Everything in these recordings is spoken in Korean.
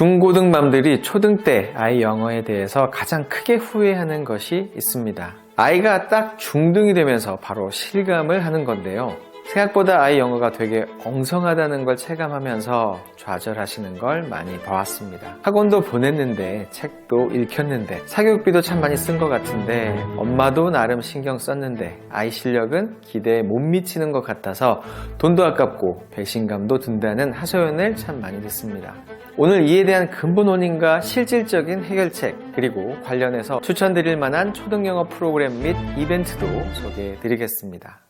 중고등맘들이 초등 때 아이 영어에 대해서 가장 크게 후회하는 것이 있습니다. 아이가 딱 중등이 되면서 바로 실감을 하는 건데요. 생각보다 아이 영어가 되게 엉성하다는 걸 체감하면서 좌절하시는 걸 많이 봐왔습니다. 학원도 보냈는데, 책도 읽혔는데, 사교육비도 참 많이 쓴 것 같은데, 엄마도 나름 신경 썼는데, 아이 실력은 기대에 못 미치는 것 같아서 돈도 아깝고 배신감도 든다는 하소연을 참 많이 듣습니다. 오늘 이에 대한 근본 원인과 실질적인 해결책, 그리고 관련해서 추천드릴 만한 초등 영어 프로그램 및 이벤트도 소개해 드리겠습니다.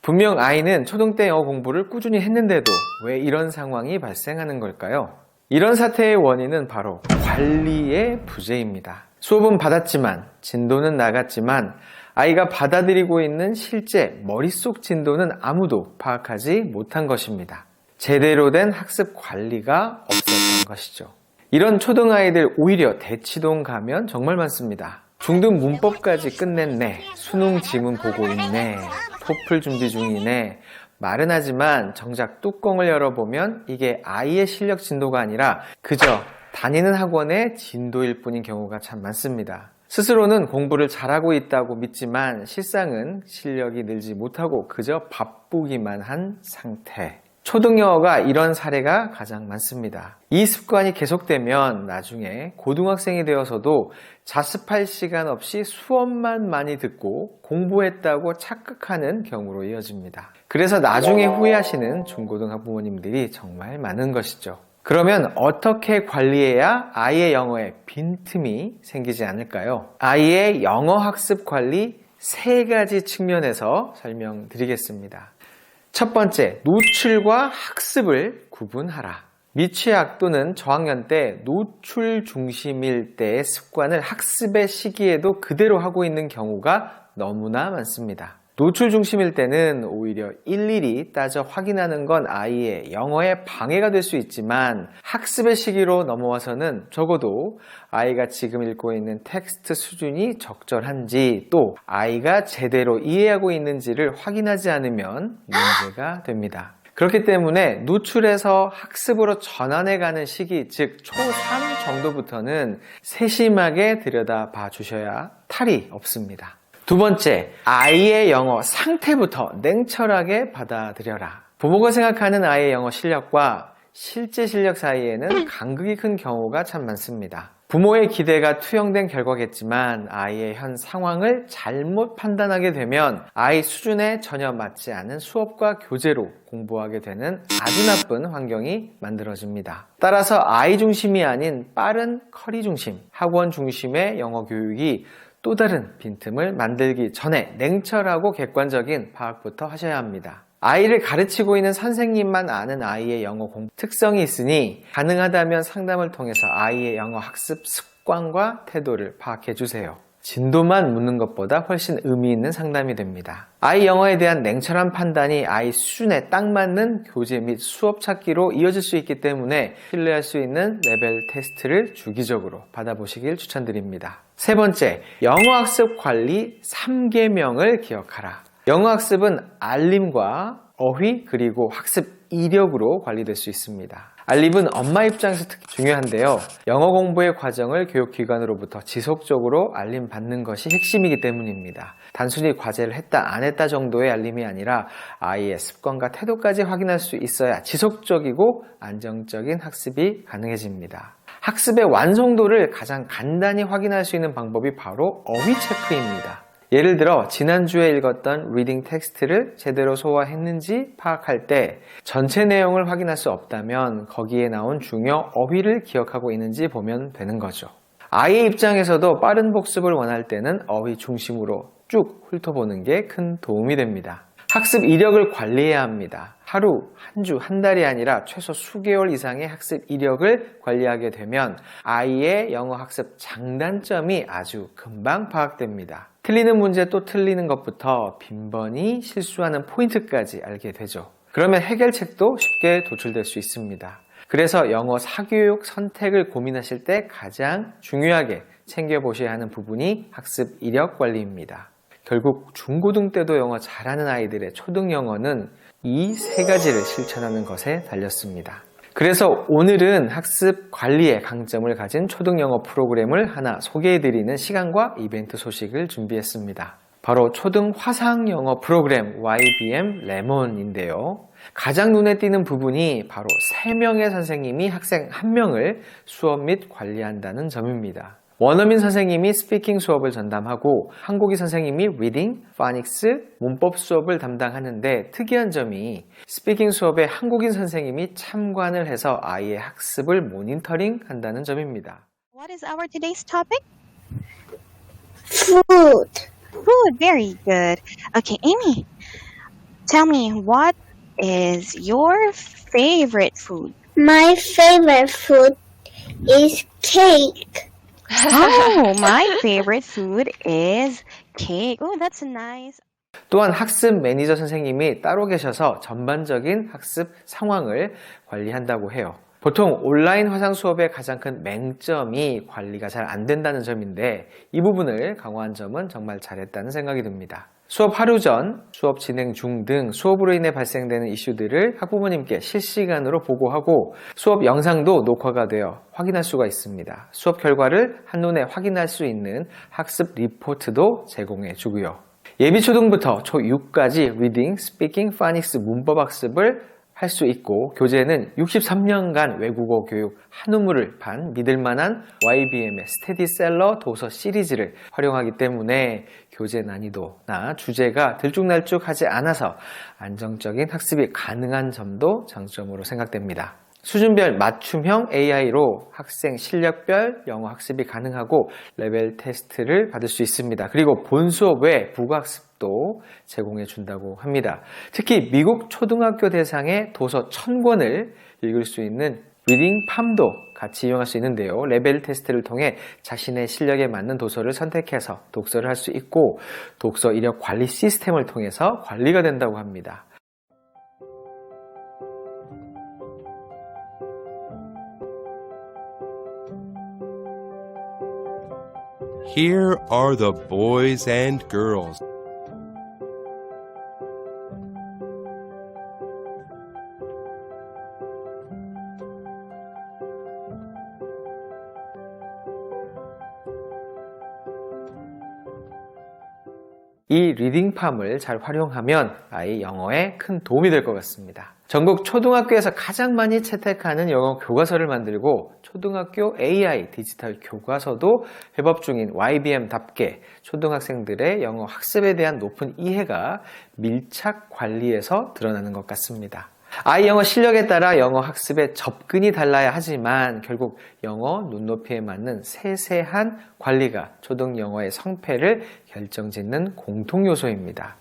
분명 아이는 초등 때 영어 공부를 꾸준히 했는데도 왜 이런 상황이 발생하는 걸까요? 이런 사태의 원인은 바로 관리의 부재입니다. 수업은 받았지만, 진도는 나갔지만, 아이가 받아들이고 있는 실제 머릿속 진도는 아무도 파악하지 못한 것입니다. 제대로 된 학습 관리가 없었던 것이죠. 이런 초등아이들 오히려 대치동 가면 정말 많습니다. 중등 문법까지 끝냈네. 수능 지문 보고 있네. 토플 준비 중이네. 말은 하지만 정작 뚜껑을 열어보면 이게 아이의 실력 진도가 아니라 그저 다니는 학원의 진도일 뿐인 경우가 참 많습니다. 스스로는 공부를 잘하고 있다고 믿지만 실상은 실력이 늘지 못하고 그저 바쁘기만 한 상태. 초등영어가 이런 사례가 가장 많습니다. 이 습관이 계속되면 나중에 고등학생이 되어서도 자습할 시간 없이 수업만 많이 듣고 공부했다고 착각하는 경우로 이어집니다. 그래서 나중에 후회하시는 중고등 학 부모님들이 정말 많은 것이죠. 그러면 어떻게 관리해야 아이의 영어에 빈틈이 생기지 않을까요? 아이의 영어 학습 관리 세 가지 측면에서 설명드리겠습니다. 첫 번째, 노출과 학습을 구분하라. 미취학 또는 저학년 때 노출 중심일 때의 습관을 학습의 시기에도 그대로 하고 있는 경우가 너무나 많습니다. 노출 중심일 때는 오히려 일일이 따져 확인하는 건 아이의 영어에 방해가 될 수 있지만 학습의 시기로 넘어와서는 적어도 아이가 지금 읽고 있는 텍스트 수준이 적절한지 또 아이가 제대로 이해하고 있는지를 확인하지 않으면 문제가 됩니다. 그렇기 때문에 노출에서 학습으로 전환해 가는 시기, 즉 초3 정도부터는 세심하게 들여다봐 주셔야 탈이 없습니다. 두 번째, 아이의 영어 상태부터 냉철하게 받아들여라. 부모가 생각하는 아이의 영어 실력과 실제 실력 사이에는 간극이 큰 경우가 참 많습니다. 부모의 기대가 투영된 결과겠지만 아이의 현 상황을 잘못 판단하게 되면 아이 수준에 전혀 맞지 않은 수업과 교재로 공부하게 되는 아주 나쁜 환경이 만들어집니다. 따라서 아이 중심이 아닌 빠른 커리 중심, 학원 중심의 영어 교육이 또 다른 빈틈을 만들기 전에 냉철하고 객관적인 파악부터 하셔야 합니다. 아이를 가르치고 있는 선생님만 아는 아이의 영어 공부 특성이 있으니 가능하다면 상담을 통해서 아이의 영어 학습 습관과 태도를 파악해 주세요. 진도만 묻는 것보다 훨씬 의미 있는 상담이 됩니다. 아이 영어에 대한 냉철한 판단이 아이 수준에 딱 맞는 교재 및 수업 찾기로 이어질 수 있기 때문에 신뢰할 수 있는 레벨 테스트를 주기적으로 받아보시길 추천드립니다. 세 번째, 영어 학습 관리 3계명을 기억하라. 영어 학습은 알림과 어휘 그리고 학습 이력으로 관리될 수 있습니다. 알림은 엄마 입장에서 특히 중요한데요. 영어 공부의 과정을 교육기관으로부터 지속적으로 알림 받는 것이 핵심이기 때문입니다. 단순히 과제를 했다, 안 했다 정도의 알림이 아니라 아이의 습관과 태도까지 확인할 수 있어야 지속적이고 안정적인 학습이 가능해집니다. 학습의 완성도를 가장 간단히 확인할 수 있는 방법이 바로 어휘 체크입니다. 예를 들어 지난주에 읽었던 리딩 텍스트를 제대로 소화했는지 파악할 때 전체 내용을 확인할 수 없다면 거기에 나온 중요 어휘를 기억하고 있는지 보면 되는 거죠. 아이의 입장에서도 빠른 복습을 원할 때는 어휘 중심으로 쭉 훑어보는 게 큰 도움이 됩니다. 학습 이력을 관리해야 합니다. 하루, 한 주, 한 달이 아니라 최소 수개월 이상의 학습 이력을 관리하게 되면 아이의 영어 학습 장단점이 아주 금방 파악됩니다. 틀리는 문제 또 틀리는 것부터 빈번히 실수하는 포인트까지 알게 되죠. 그러면 해결책도 쉽게 도출될 수 있습니다. 그래서 영어 사교육 선택을 고민하실 때 가장 중요하게 챙겨보셔야 하는 부분이 학습 이력 관리입니다. 결국 중고등 때도 영어 잘하는 아이들의 초등 영어는 이 세 가지를 실천하는 것에 달렸습니다. 그래서 오늘은 학습 관리의 강점을 가진 초등 영어 프로그램을 하나 소개해드리는 시간과 이벤트 소식을 준비했습니다. 바로 초등 화상 영어 프로그램 YBM 레몬인데요. 가장 눈에 띄는 부분이 바로 3명의 선생님이 학생 1명을 수업 및 관리한다는 점입니다. 원어민 선생님이 스피킹 수업을 전담하고 한국인 선생님이 리딩, 파닉스, 문법 수업을 담당하는데 특이한 점이 스피킹 수업에 한국인 선생님이 참관을 해서 아이의 학습을 모니터링 한다는 점입니다. What is our today's topic? Food. Food. Very good. Okay, Amy, tell me what is your favorite food? My favorite food is cake. Oh, my favorite food is cake. Oh, that's nice. 또한 학습 매니저 선생님이 따로 계셔서 전반적인 학습 상황을 관리한다고 해요. 보통 온라인 화상 수업의 가장 큰 맹점이 관리가 잘 안 된다는 점인데 이 부분을 강화한 점은 정말 잘했다는 생각이 듭니다. 수업 하루 전, 수업 진행 중 등 수업으로 인해 발생되는 이슈들을 학부모님께 실시간으로 보고하고 수업 영상도 녹화가 되어 확인할 수가 있습니다. 수업 결과를 한눈에 확인할 수 있는 학습 리포트도 제공해 주고요. 예비 초등부터 초6까지 리딩, 스피킹, 파닉스 문법 학습을 할 수 있고 교재는 63년간 외국어 교육 한우물을 반 믿을만한 YBM의 스테디셀러 도서 시리즈를 활용하기 때문에 교재 난이도나 주제가 들쭉날쭉하지 않아서 안정적인 학습이 가능한 점도 장점으로 생각됩니다. 수준별 맞춤형 AI로 학생 실력별 영어 학습이 가능하고 레벨 테스트를 받을 수 있습니다. 그리고 본 수업 외 부가학습 도 제공해 준다고 합니다. 특히 미국 초등학교 대상의 도서 1000권을 읽을 수 있는 리딩 팜도 같이 이용할 수 있는데요. 레벨 테스트를 통해 자신의 실력에 맞는 도서를 선택해서 독서를 할 수 있고 독서 이력 관리 시스템을 통해서 관리가 된다고 합니다. 이 리딩팜을 잘 활용하면 아이 영어에 큰 도움이 될 것 같습니다. 전국 초등학교에서 가장 많이 채택하는 영어 교과서를 만들고 초등학교 AI 디지털 교과서도 회법 중인 YBM답게 초등학생들의 영어 학습에 대한 높은 이해가 밀착 관리에서 드러나는 것 같습니다. 아이 영어 실력에 따라 영어 학습의 접근이 달라야 하지만 결국 영어 눈높이에 맞는 세세한 관리가 초등 영어의 성패를 결정짓는 공통 요소입니다.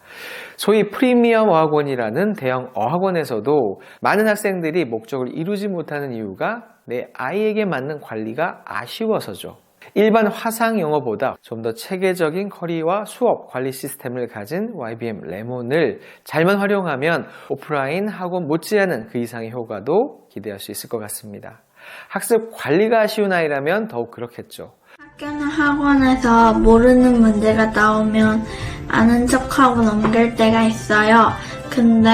소위 프리미엄 어학원이라는 대형 어학원에서도 많은 학생들이 목적을 이루지 못하는 이유가 내 아이에게 맞는 관리가 아쉬워서죠. 일반 화상 영어보다 좀 더 체계적인 커리와 수업 관리 시스템을 가진 YBM 레몬을 잘만 활용하면 오프라인 학원 못지않은 그 이상의 효과도 기대할 수 있을 것 같습니다. 학습 관리가 아쉬운 아이라면 더욱 그렇겠죠. 학교나 학원에서 모르는 문제가 나오면 아는 척하고 넘길 때가 있어요. 근데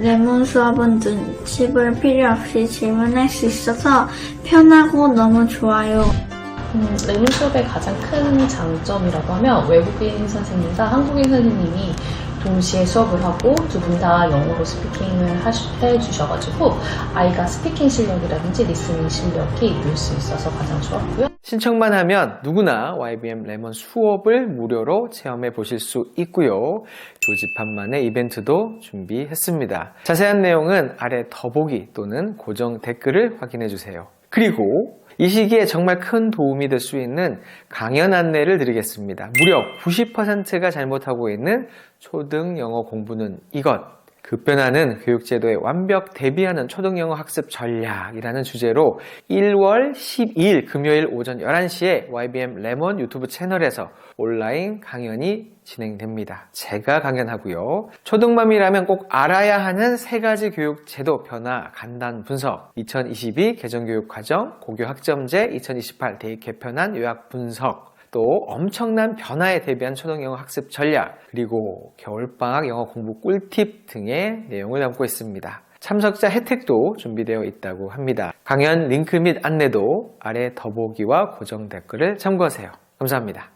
레몬 수업은 눈치 볼 필요 없이 질문할 수 있어서 편하고 너무 좋아요. 음, 레몬 수업의 가장 큰 장점이라고 하면 외국인 선생님과 한국인 선생님이 동시에 수업을 하고 두 분 다 영어로 스피킹을 해주셔가지고 아이가 스피킹 실력이라든지 리스닝 실력이 늘 수 있어서 가장 좋았고요. 신청만 하면 누구나 YBM 레몬 수업을 무료로 체험해 보실 수 있고요. 교집합만의 이벤트도 준비했습니다. 자세한 내용은 아래 더보기 또는 고정 댓글을 확인해 주세요. 그리고 이 시기에 정말 큰 도움이 될 수 있는 강연 안내를 드리겠습니다. 무려 90%가 잘못하고 있는 초등 영어 공부는 이것. 급변하는 교육제도에 완벽 대비하는 초등영어 학습 전략이라는 주제로 1월 12일 금요일 오전 11시에 YBM 레몬 유튜브 채널에서 온라인 강연이 진행됩니다. 제가 강연하고요. 초등맘이라면 꼭 알아야 하는 세 가지 교육 제도 변화 간단 분석, 2022 개정교육 과정, 고교 학점제, 2028 대입 개편안 요약 분석, 또 엄청난 변화에 대비한 초등 영어 학습 전략, 그리고 겨울방학 영어 공부 꿀팁 등의 내용을 담고 있습니다. 참석자 혜택도 준비되어 있다고 합니다. 강연 링크 및 안내도 아래 더보기와 고정 댓글을 참고하세요. 감사합니다.